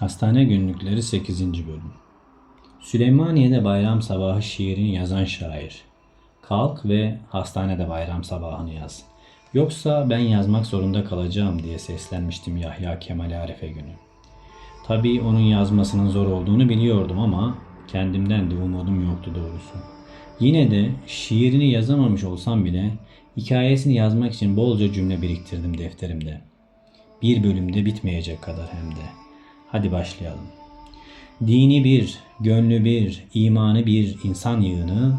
Hastane Günlükleri 8. Bölüm Süleymaniye'de bayram sabahı şiirini yazan şair. Kalk ve hastanede bayram sabahını yaz. Yoksa ben yazmak zorunda kalacağım diye seslenmiştim Yahya Kemal Arife günü. Tabii onun yazmasının zor olduğunu biliyordum ama kendimden de umudum yoktu doğrusu. Yine de şiirini yazamamış olsam bile hikayesini yazmak için bolca cümle biriktirdim defterimde. Bir bölümde bitmeyecek kadar hem de. Hadi başlayalım. Dini bir, gönlü bir, imanı bir insan yığını,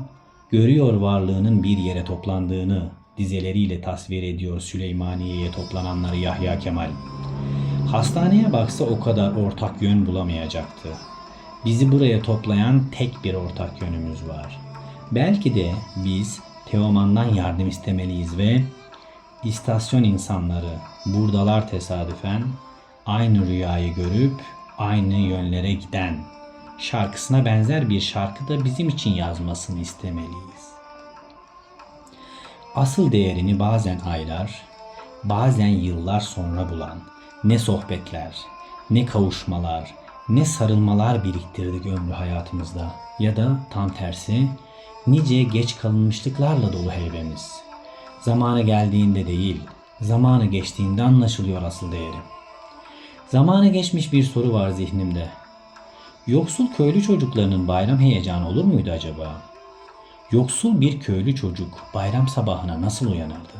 görüyor varlığının bir yere toplandığını dizeleriyle tasvir ediyor Süleymaniye'ye toplananları Yahya Kemal. Hastaneye baksa o kadar ortak yön bulamayacaktı. Bizi buraya toplayan tek bir ortak yönümüz var. Belki de biz Teoman'dan yardım istemeliyiz ve istasyon insanları buradalar tesadüfen aynı rüyayı görüp aynı yönlere giden şarkısına benzer bir şarkı da bizim için yazmasını istemeliyiz. Asıl değerini bazen aylar, bazen yıllar sonra bulan ne sohbetler, ne kavuşmalar, ne sarılmalar biriktirdik ömrü hayatımızda ya da tam tersi nice geç kalınmışlıklarla dolu heybemiz. Zamanı geldiğinde değil, zamanı geçtiğinde anlaşılıyor asıl değeri. Zamanı geçmiş bir soru var zihnimde. Yoksul köylü çocuklarının bayram heyecanı olur muydu acaba? Yoksul bir köylü çocuk bayram sabahına nasıl uyanırdı?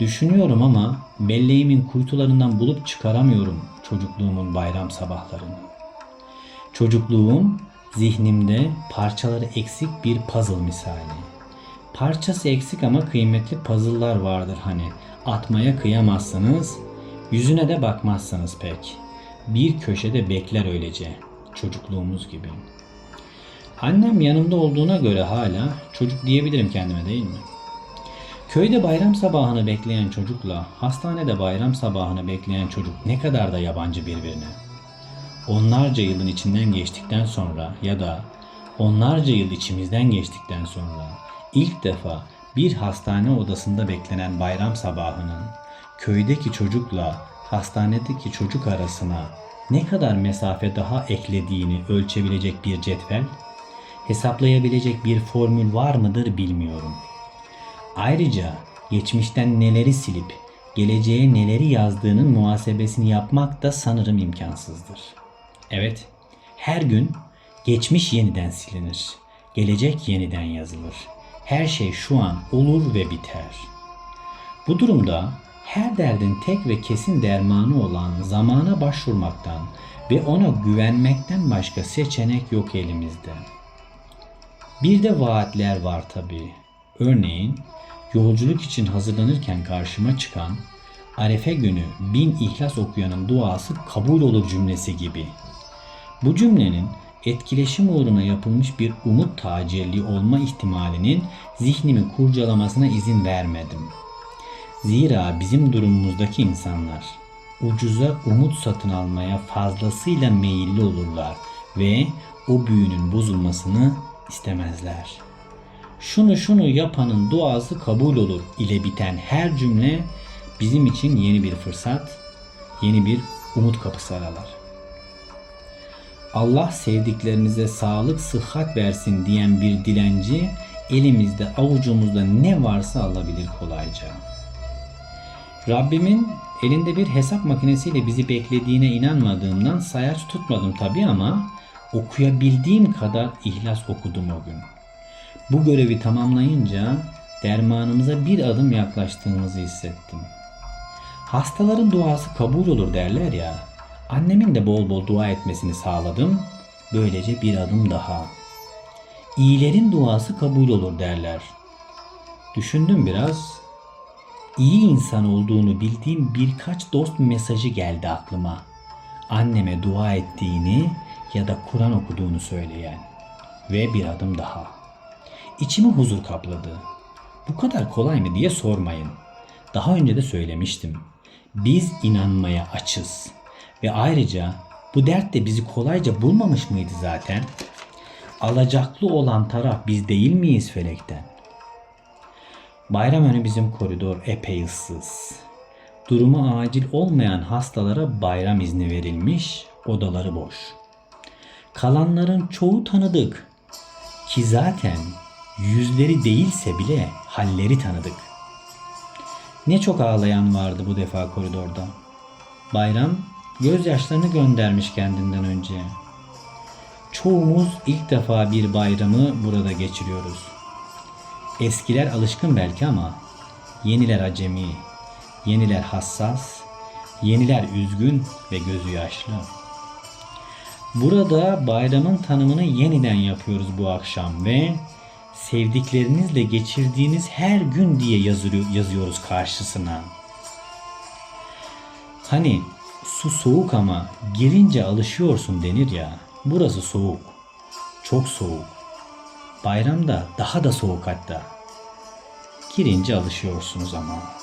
Düşünüyorum ama belleğimin kuytularından bulup çıkaramıyorum çocukluğumun bayram sabahlarını. Çocukluğum zihnimde parçaları eksik bir puzzle misali. Parçası eksik ama kıymetli puzzle'lar vardır hani. Atmaya kıyamazsınız, yüzüne de bakmazsınız pek. Bir köşede bekler öylece, çocukluğumuz gibi. Annem yanımda olduğuna göre hala çocuk diyebilirim kendime değil mi? Köyde bayram sabahını bekleyen çocukla hastanede bayram sabahını bekleyen çocuk ne kadar da yabancı birbirine. Onlarca yılın içinden geçtikten sonra ya da onlarca yıl içimizden geçtikten sonra ilk defa bir hastane odasında beklenen bayram sabahının köydeki çocukla hastanedeki çocuk arasına ne kadar mesafe daha eklediğini ölçebilecek bir cetvel, hesaplayabilecek bir formül var mıdır bilmiyorum. Ayrıca geçmişten neleri silip geleceğe neleri yazdığının muhasebesini yapmak da sanırım imkansızdır. Evet, her gün geçmiş yeniden silinir, gelecek yeniden yazılır. Her şey şu an olur ve biter. Bu durumda her derdin tek ve kesin dermanı olan zamana başvurmaktan ve ona güvenmekten başka seçenek yok elimizde. Bir de vaatler var tabii. Örneğin yolculuk için hazırlanırken karşıma çıkan Arefe günü bin ihlas okuyanın duası kabul olur cümlesi gibi. Bu cümlenin etkileşim uğruna yapılmış bir umut tacelli olma ihtimalinin zihnimi kurcalamasına izin vermedim. Zira bizim durumumuzdaki insanlar ucuza umut satın almaya fazlasıyla meyilli olurlar ve o büyünün bozulmasını istemezler. Şunu şunu yapanın duası kabul olur ile biten her cümle bizim için yeni bir fırsat, yeni bir umut kapısı aralar. Allah sevdiklerinize sağlık, sıhhat versin diyen bir dilenci elimizde avucumuzda ne varsa alabilir kolayca. Rabbimin elinde bir hesap makinesiyle bizi beklediğine inanmadığımdan sayaç tutmadım tabii ama okuyabildiğim kadar ihlas okudum o gün. Bu görevi tamamlayınca dermanımıza bir adım yaklaştığımızı hissettim. Hastaların duası kabul olur derler ya. Annemin de bol bol dua etmesini sağladım. Böylece bir adım daha. İyilerin duası kabul olur derler. Düşündüm biraz. İyi insan olduğunu bildiğim birkaç dost mesajı geldi aklıma. Anneme dua ettiğini ya da Kur'an okuduğunu söyleyen. Ve bir adım daha. İçimi huzur kapladı. Bu kadar kolay mı diye sormayın. Daha önce de söylemiştim. Biz inanmaya açız. Ve ayrıca bu dert de bizi kolayca bulmamış mıydı zaten? Alacaklı olan taraf biz değil miyiz felekten? Bayram önü bizim koridor epey ıssız. Durumu acil olmayan hastalara bayram izni verilmiş, odaları boş. Kalanların çoğu tanıdık. Ki zaten yüzleri değilse bile halleri tanıdık. Ne çok ağlayan vardı bu defa koridorda. Bayram gözyaşlarını göndermiş kendinden önce. Çoğumuz ilk defa bir bayramı burada geçiriyoruz. Eskiler alışkın belki ama yeniler acemi, yeniler hassas, yeniler üzgün ve gözü yaşlı. Burada bayramın tanımını yeniden yapıyoruz bu akşam ve sevdiklerinizle geçirdiğiniz her gün diye yazıyor- yazıyoruz karşısına. Hani su soğuk ama girince alışıyorsun denir ya. Burası soğuk. Çok soğuk. Bayramda daha da soğuk hatta. Girince alışıyorsunuz ama.